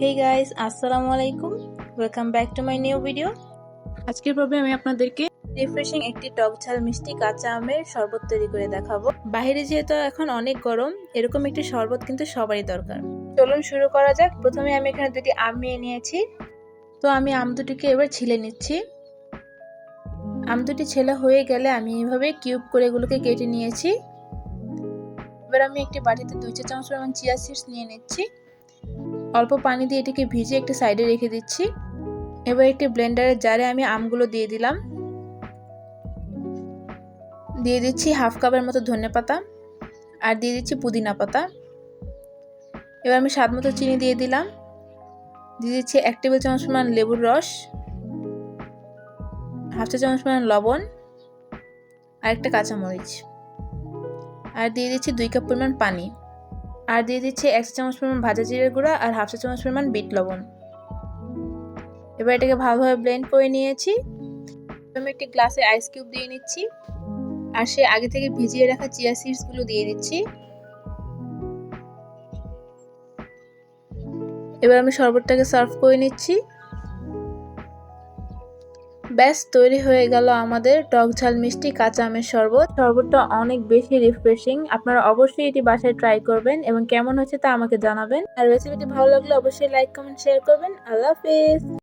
হেই guys আসসালামু আলাইকুম welcome back to my new video আজকের পর্বে আমি আপনাদেরকে রিফ্রেশিং একটি টক ঝাল মিষ্টি কাঁচা আমের শরবত তৈরি করে দেখাবো। বাইরে যেহেতু এখন অনেক গরম এরকম একটি শরবত কিন্তু সবারই দরকার। চলুন শুরু করা যাক। প্রথমে আমি এখানে দুটি আম নিয়ে নিয়েছি। তো আমি আম দুটিকে এবার ছিলে নিচ্ছি। আম দুটি ছেলে হয়ে গেলে আমি এইভাবে কিউব করে এগুলোকে কেটে নিয়েছি। এবার আমি একটি বাটিতে দুই চা চামচ পরিমাণ চিয়া সিডস নিয়ে নিচ্ছি। অল্প পানি দিয়ে এটিকে ভিজে একটি সাইডে রেখে দিচ্ছি। এবার একটি ব্লেন্ডারের জারে আমি আমগুলো দিয়ে দিলাম। দিয়ে দিচ্ছি হাফ কাপের মতো ধনে পাতা আর দিয়ে দিচ্ছি পুদিনা পাতা। এবার আমি স্বাদ মতো চিনি দিয়ে দিলাম। দিয়ে দিচ্ছি এক টেবিল চামচ পরিমাণ লেবুর রস, হাফ চা চামচ পরিমাণ লবণ আর একটা কাঁচামরিচ। আর দিয়ে দিচ্ছি দুই কাপ পরিমাণ পানি। আর দিয়ে দিচ্ছি এক চামচ পরিমাণ ভাজা জিরের গুঁড়া আর হাফ চা চামচ পরিমাণ বিট লবণ। এবার এটাকে ভালোভাবে ব্লেন্ড করে নিয়েছি। আমি একটি গ্লাসে আইস কিউব দিয়ে নিচ্ছি। আর সে আগে থেকে ভিজিয়ে রাখা চিয়া সিডসগুলো দিয়ে দিচ্ছি। এবার আমি শরবতটাকে সার্ভ করে নিচ্ছি। ব্যাস, তৈরি হয়ে গেল আমাদের টক ঝাল মিষ্টি কাঁচা আমের শরবত। শরবতটা অনেক বেশি রিফ্রেশিং আপনারা অবশ্যই এটি বাসায় ট্রাই করবেন এবং কেমন হচ্ছে তা আমাকে জানাবেন। আর রেসিপিটি ভালো লাগলে অবশ্যই লাইক কমেন্ট শেয়ার করবেন। আল্লাহ হাফিজ।